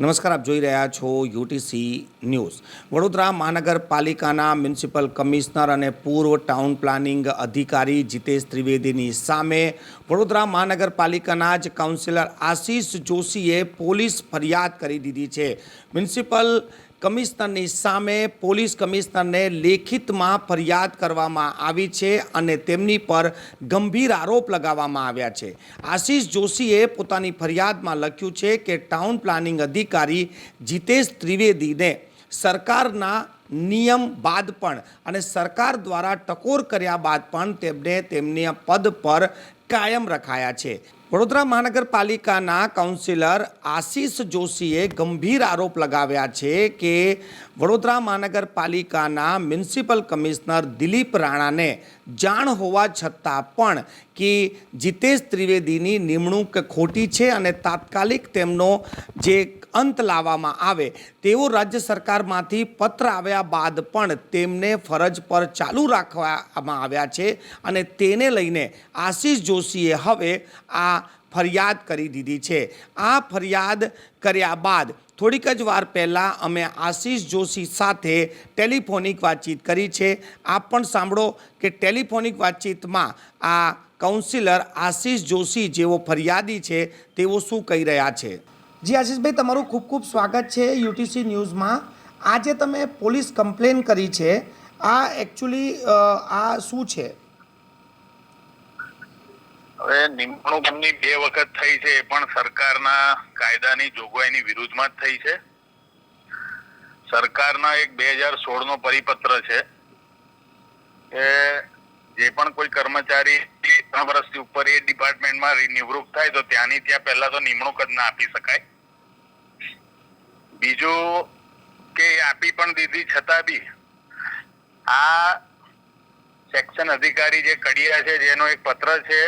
નમસ્કાર, આપ જોઈ રહ્યા છો યુટીસી ન્યૂઝ. વડોદરા મહાનગરપાલિકાના મ્યુનિસિપલ કમિશનર અને પૂર્વ ટાઉન પ્લાનિંગ અધિકારી જીતેશ ત્રિવેદીની સામે વડોદરા મહાનગરપાલિકાના જ કાઉન્સિલર આશીષ જોશીએ પોલીસ ફરિયાદ કરી દીધી છે. મ્યુનિસિપલ કમિશનરની સામે પોલીસ કમિશનરને લેખિતમાં ફરિયાદ કરવામાં આવી છે અને તેમની પર ગંભીર આરોપ લગાવવામાં આવ્યા છે. આશીષ જોશીએ પોતાની ફરિયાદમાં લખ્યું છે કે ટાઉન પ્લાનિંગ અધિકારી જીતેશ ત્રિવેદીને સરકારના નિયમ બાદ પણ અને સરકાર દ્વારા ટકોર કર્યા બાદ પણ તેમને તેમના પદ પર કાયમ રખાયા છે. વડોદરા મહાનગરપાલિકાના કાઉન્સિલર આશીષ જોશીએ ગંભીર આરોપ લગાવ્યા છે કે વડોદરા મહાનગરપાલિકાના મ્યુનિસિપલ કમિશનર દિલીપ રાણાને જાણ હોવા છતાં પણ કે જીતેશ ત્રિવેદીની નિમણૂક ખોટી છે અને તાત્કાલિક તેમનો જે અંત લાવવામાં આવે તેવો રાજ્ય સરકારમાંથી પત્ર આવ્યા બાદ પણ તેમને ફરજ પર ચાલુ રાખવામાં આવ્યા છે અને તેને લઈને આશીષ જોશીએ હવે આ ફરિયાદ કરી દીધી છે. આ ફરિયાદ કર્યા બાદ થોડીક જ વાર પહેલાં અમે આશીષ જોશી સાથે ટેલિફોનિક વાતચીત કરી છે. આપ પણ સાંભળો કે ટેલિફોનિક વાતચીતમાં આ કાઉન્સિલર આશીષ જોશી જેવો ફરિયાદી છે તેઓ શું કહી રહ્યા છે? જી આશીષભાઈ, તમારું ખૂબ ખૂબ સ્વાગત છે યુટીસી ન્યૂઝમાં. આજે તમે પોલીસ કમ્પ્લેન કરી છે. આ એકચ્યુઅલી આ શું છે? હવે નિમણૂક એમની બે વખત થઈ છે, એ પણ સરકારના કાયદાની જોગવાઈની વિરુદ્ધમાં જ થઈ છે. સરકારના એક બે હજાર સોળ નો પરિપત્ર છે કે જે પણ કોઈ કર્મચારી ત્રણ વર્ષથી ઉપર એ ડિપાર્ટમેન્ટમાં નિવૃત્ત થાય, તો ત્યાંની ત્યાં પહેલા તો નિમણૂક જ ના આપી શકાય. બીજું કે આપી પણ દીધી છતાં બી આ સેક્શન અધિકારી જે કડિયા છે, જેનો એક પત્ર છે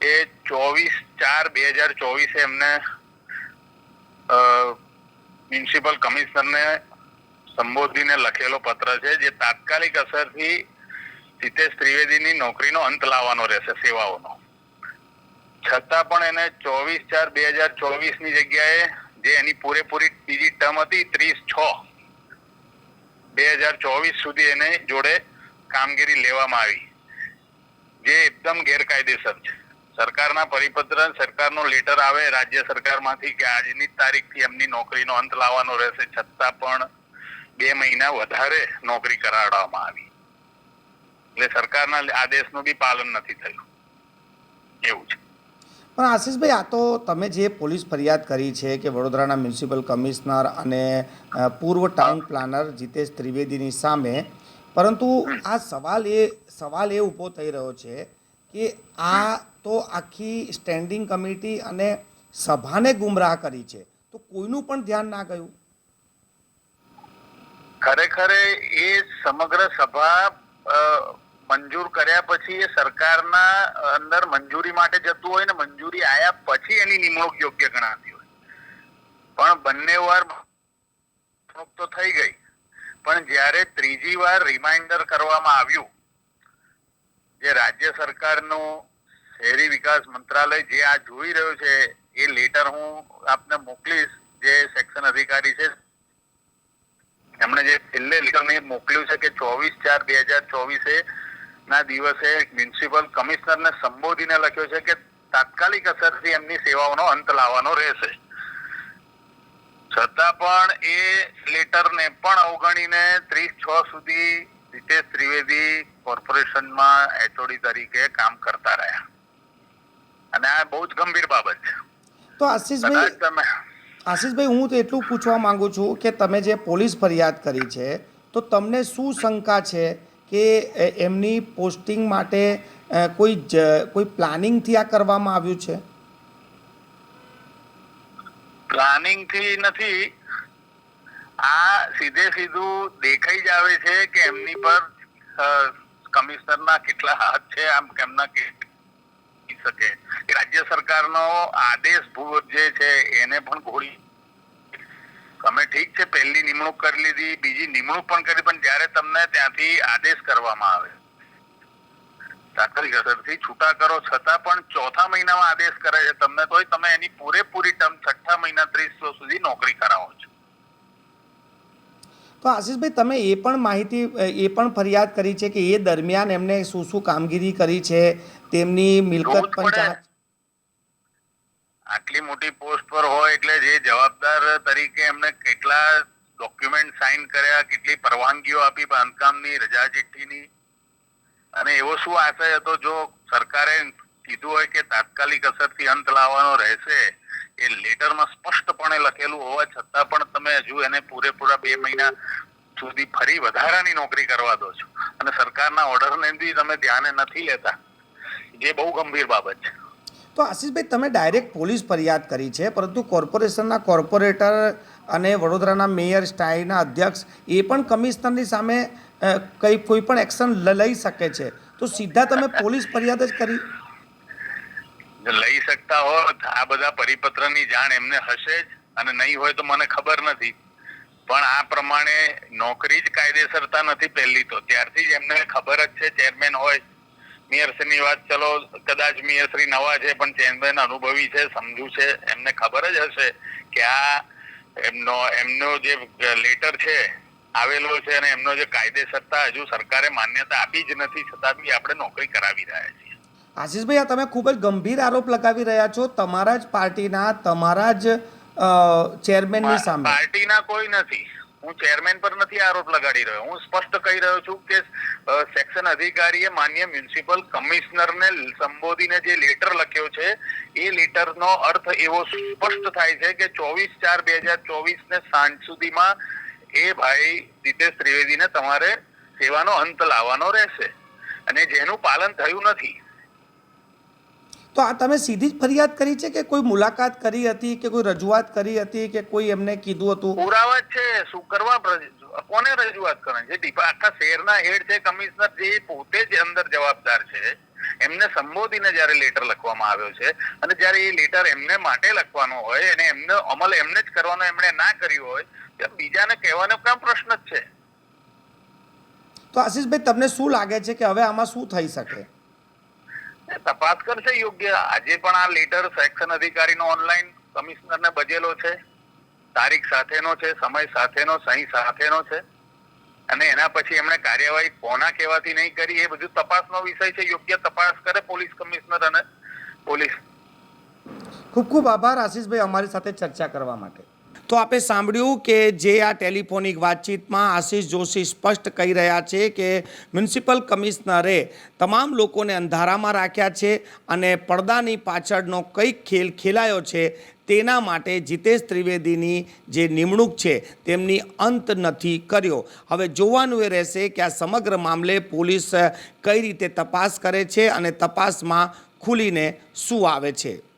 એ ચોવીસ ચાર બે હજાર ચોવીસે એમને મ્યુનિસિપલ કમિશનરને સંબોધીને લખેલો પત્ર છે, જે તાત્કાલિક અસરથી જીતેશ ત્રિવેદીની નોકરીનો અંત લાવવાનો રહેશે, સેવાઓનો. છતાં પણ એને ચોવીસ ચાર બે હજાર ચોવીસની જગ્યાએ જે એની પૂરેપૂરી બીજી ટર્મ હતી, ત્રીસ છ, બે હજાર ચોવીસ સુધી એને જોડે કામગીરી લેવામાં આવી, જે એકદમ ગેરકાયદેસર છે. સરકારના પરિપત્ર સરકારનો લેટર આવે રાજ્ય સરકારમાંથી કે આજની તારીખથી એમની નોકરીનો અંત લાવવાનો રહેશે છતાં પણ બે મહિના વધારે નોકરી કરાવવામાં આવી. એટલે સરકારના આદેશનું બી પાલન નથી થયું. એવું છે. પણ આશીષભાઈ આ તો તમે જે પોલીસ ફરિયાદ કરી છે કે વડોદરાના મ્યુનિસિપલ કમિશનર અને પૂર્વ ટાઉન પ્લાનર જીતેશ ત્રિવેદીની સામે પરંતુ આ સવાલ એ સવાલ એ ઊભો થઈ રહ્યો છે કે આ તો આખી સ્ટેન્ડિંગ કમિટી અને સભાને ગુમરાહ કરી છે. તો કોઈનું પણ ધ્યાન ના ગયું? ખરેખર એ સમગ્ર સભા મંજૂર કર્યા પછી એ સરકારના અંદર મંજૂરી માટે જતું હોય ને મંજૂરી આયા પછી એની નિમણૂક યોગ્ય ગણાતી હોય. પણ બંને વાર તો થઈ ગઈ. પણ જ્યારે ત્રીજી વાર રિમાઇન્ડર કરવામાં આવ્યું જે રાજ્ય સરકારનું શહેરી વિકાસ મંત્રાલય જે આ જોઈ રહ્યું છે, એ લેટર હું આપને મોકલીશ. જે સેક્શન અધિકારી છે, એમણે જે છેલ્લે મોકલ્યું છે કે ચોવીસ ચાર બે હજાર ચોવીસે ના દિવસે મ્યુનિસિપલ કમિશનરને સંબોધીને લખ્યો છે કે તાત્કાલિક અસરથી એમની સેવાઓનો અંત લાવવાનો રહેશે. છતાં પણ એ લેટરને પણ અવગણીને ત્રીસ છ સુધી રીતેશ ત્રિવેદી કોર્પોરેશનમાં એચઓડી તરીકે કામ કરતા રહ્યા. અને આ બહુ જ ગંભીર બાબત છે. તો આશીષભાઈ તમે આશીષભાઈ હું તો એટલું પૂછવા માંગુ છું કે તમે જે પોલીસ ફરિયાદ કરી છે તો તમને શું શંકા છે કે એમની પોસ્ટિંગ માટે કોઈ કોઈ પ્લાનિંગથી આ કરવામાં આવ્યું છે? પ્લાનિંગથી નથી. આ સીધે સીધું દેખાઈ જ આવે છે કે એમની પર કમિશનરના કેટલા હાથ છે આમ કેમના કે શકે. રાજ્ય સરકારનો આદેશ જે છે એને પણ ઘોડી તમે ઠીક છે, પહેલી નિમણૂક કરી લીધી, બીજી નિમણૂક પણ કરી, પણ જ્યારે તમને ત્યાંથી આદેશ કરવામાં આવે. તાત્કાલિક અસરથી છૂટા કરો, છતાં પણ ચોથા મહિનામાં આદેશ કરે છે. તમને તોય તમે એની પૂરેપૂરી ટર્મ છઠ્ઠા મહિના ત્રીસ સુધી નોકરી કરાવો છો. તો આશીષભાઈ તમે એ પણ માહિતી એ પણ ફરિયાદ કરી છે કે એ દરમિયાન એમને શું શું કામગીરી કરી છે? તેમની મિલકત પણ આટલી મોટી પોસ્ટ પર હોય એટલે જે જવાબદાર તરીકે એમને કેટલા ડોક્યુમેન્ટ સાઇન કર્યા કેટલી પરવાનગીઓ આપી બાંધકામની રજા ચિઠ્ઠીની. અને એવો શું આશય હતો જો સરકારે કીધું હોય કે તાત્કાલિક અસરથી અંત લાવવાનો રહેશે એ લેટરમાં સ્પષ્ટપણે લખેલું હોવા છતાં પણ તમે હજુ એને પૂરેપૂરા બે મહિના સુધી ફરી વધારાની નોકરી કરવા દો છો. અને સરકારના ઓર્ડરને બી તમે ધ્યાને નથી લેતા. જે બહુ ગંભીર બાબત છે. તો આશીષભાઈ, તમે ડાયરેક્ટ પોલીસ ફરિયાદ કરી છે, પરંતુ કોર્પોરેશનના કોર્પોરેટર અને વડોદરાના મેયર સ્ટાઈના અધ્યક્ષ એ પણ કમિશનરની સામે કંઈ, કોઈ પણ એક્શન લઈ શકે છે. તો સીધા તમે પોલીસ ફરિયાદ જ કરી. લઈ શકતા હોત, આ બધા પરિપત્રની જાણ એમને હશે જ અને નહીં હોય તો મને ખબર નથી. પણ આ પ્રમાણે નોકરી જ કાયદેસરતા નથી પહેલી તો. ત્યારથી જ એમને ખબર જ છે, ચેરમેન હોય. મેયરશ્રીની વાત ચલો, કદાચ મેયરશ્રી નવા છે, પણ ચેરમેન અનુભવી છે, સમજુ છે, એમને ખબર જ હશે કે આ એમનો એમનો જે લેટર છે, આવેલો છે અને એમનો જે કાયદેસરતા હજુ સરકારે માન્યતા આપી જ નથી, છતાં બી આપણે નોકરી કરાવી રહ્યા છીએ. આશીષભાઈ આ તમે ખૂબ જ ગંભીર આરોપ લગાવી રહ્યા છો તમારા જ પાર્ટીના તમારા જ ચેરમેનની સામે. પાર્ટીના કોઈ નથી. હું ચેરમેન પર નથી આરોપ લગાડી રહ્યો. હું સ્પષ્ટ કહી રહ્યો છું કે સેક્શન અધિકારીએ માન્ય મ્યુનિસિપલ કમિશનરને સંબોધીને જે લેટર લખ્યો છે એ લેટરનો અર્થ એવો સ્પષ્ટ થાય છે કે ચોવીસ ચાર બે હજાર ચોવીસ ને સાંજ સુધીમાં એ ભાઈ દિતેશ ત્રિવેદીને તમારે સેવાનો અંત લાવવાનો રહેશે. અને જેનું પાલન થયું નથી. તો આ તમે સીધી જ ફરિયાદ કરી છે કે કોઈ મુલાકાત કરી હતી કે કોઈ રજૂઆત કરી હતી કે કોઈ એમને કીધું હતું? પુરાવા છે શું કરવા કોને રજૂઆત કરે છે ડીપા આખા શહેરના હેડ છે કમિશનર જે પોતે જ અંદર જવાબદાર છે એમને સંબોધીને જ્યારે લેટર લખવામાં આવ્યો છે અને જ્યારે એ લેટર એમને માટે લખવાનો હોય અને એમને અમલ એમને જ કરવાનો એમણે ના કર્યો હોય ત્યારે બીજાને કહેવાનો કામ પ્રશ્ન જ છે? તો આશીષભાઈ તમને શું લાગે છે કે હવે આમાં શું થઈ શકે? તપાસ કરશે યોગ્ય. આજે પણ આ લેટર સેક્શન અધિકારીનો ઓનલાઈન કમિશનરને બજેલો છે. તારીખ સાથેનો છે, સમય સાથેનો, સહી સાથેનો છે. અને એના પછી એમણે કાર્યવાહી કોના કહેવાથી નહીં કરી એ બધું તપાસનો વિષય છે. યોગ્ય તપાસ કરે પોલીસ કમિશનર અને પોલીસ. ખૂબ ખૂબ આભાર આશીષભાઈ અમારી સાથે ચર્ચા કરવા માટે. તો આપે સાંભળ્યું કે જે આ ટેલિફોનિક વાતચીતમાં આશીષ જોશી સ્પષ્ટ કહી રહ્યા છે કે મ્યુનિસિપલ કમિશનરે તમામ લોકોને અંધારામાં રાખ્યા છે અને પડદાની પાછળનો કંઈક ખેલ ખેલાયો છે તેના માટે જીતેશ ત્રિવેદીની જે નિમણૂક છે તેમની અંત નથી કર્યો. હવે જોવાનું એ રહેશે કે આ સમગ્ર મામલે પોલીસ કઈ રીતે તપાસ કરે છે અને તપાસમાં ખુલીને શું આવે છે?